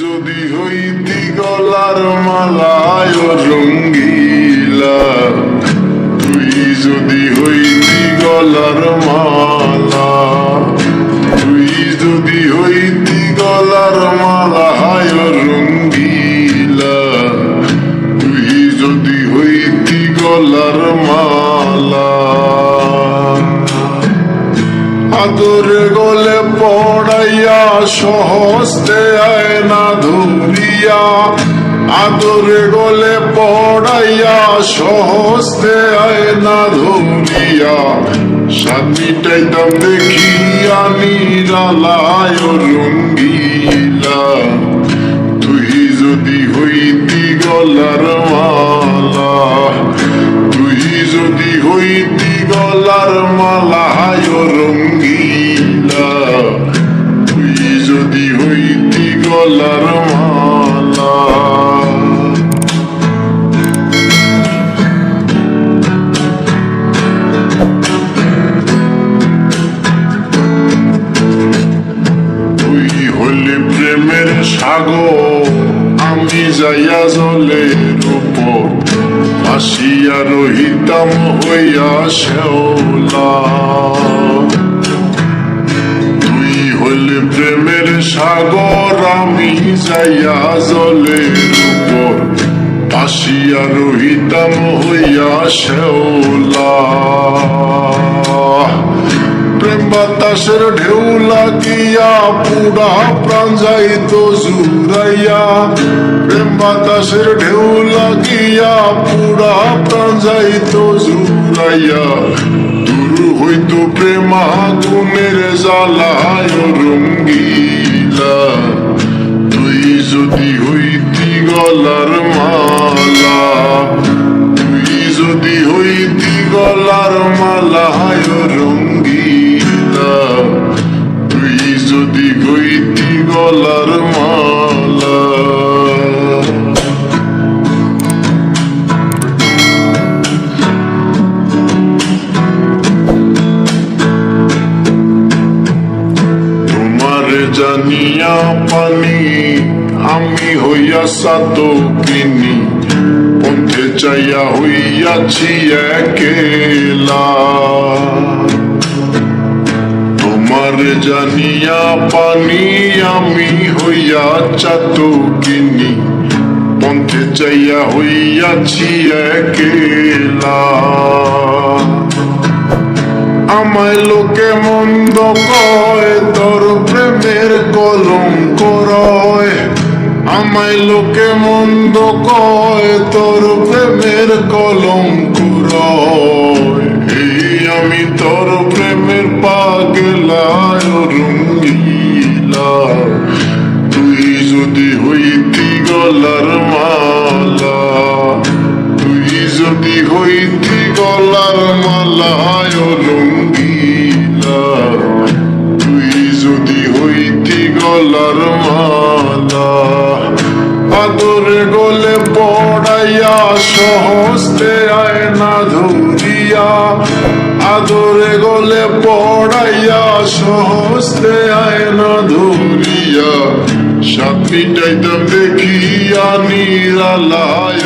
যদি হইতি গলার মালায় রঙ্গিলা তুই যদি হইতি গলার মালা আদরে গলে পড়াইয়া সহস্তে আয়না ধরিয়া আদরে গলে পড়াইয়া সহস্তে আয়না ধরিয়া সাথীটাইতাম দেখিয়া নিরালায় রঙ্গিলা তুই যদি হইতি গলার মালা, তুই যদি হইতি গলার মালা গলার মালা তুই হলি প্রেমের সাগর, আমি যাইয়া জলের উপর। আসিয়া রহিতাম হইয়া শেওলা প্রেমের সাগর যাইয়া জলের উপর আসিয়া রহিতাম হইয়া শেওলা প্রেম বাতাসের ঢেউ লাগিয়া পুরা প্রাণ যাইত জুড়াইয়া। প্রেম বাতাসের ঢেউ লাগিয়া পুরা প্রাণ যাইত জুড়াইয়া। দূর হইত প্রেমা গুণের জ্বালায় রঙ্গিলা। গলার মালা হায় রঙ্গিলা। তুই যদি হইতি গলার মালা। জানিয়া পানি আমি হইয়া সাত কিনি পথে চাইয়া হইয়াছি একেলা। তোমার জানিয়া পানি আমি হইয়া চাত কিনি পথে চাইয়া হইয়াছি একেলা। আমায় লোকে আমায় লোকে মন্দ কয়, তোর প্রেমের এই আমি তোর প্রেমের পাগলায় রঙ্গিলা তুই যদি হইতি গলার মালা, তুই যদি হইতি গলার মালায় রঙ্গিলা তুই যদি হইতি গলার আদরে গলে পড়াইয়া সহস্তে আয়না ধরিয়া। আদরে গলে পড়াইয়া সহস্তে আয়না ধরিয়া। সাথীটাইতাম দেখিয়া নিরালায়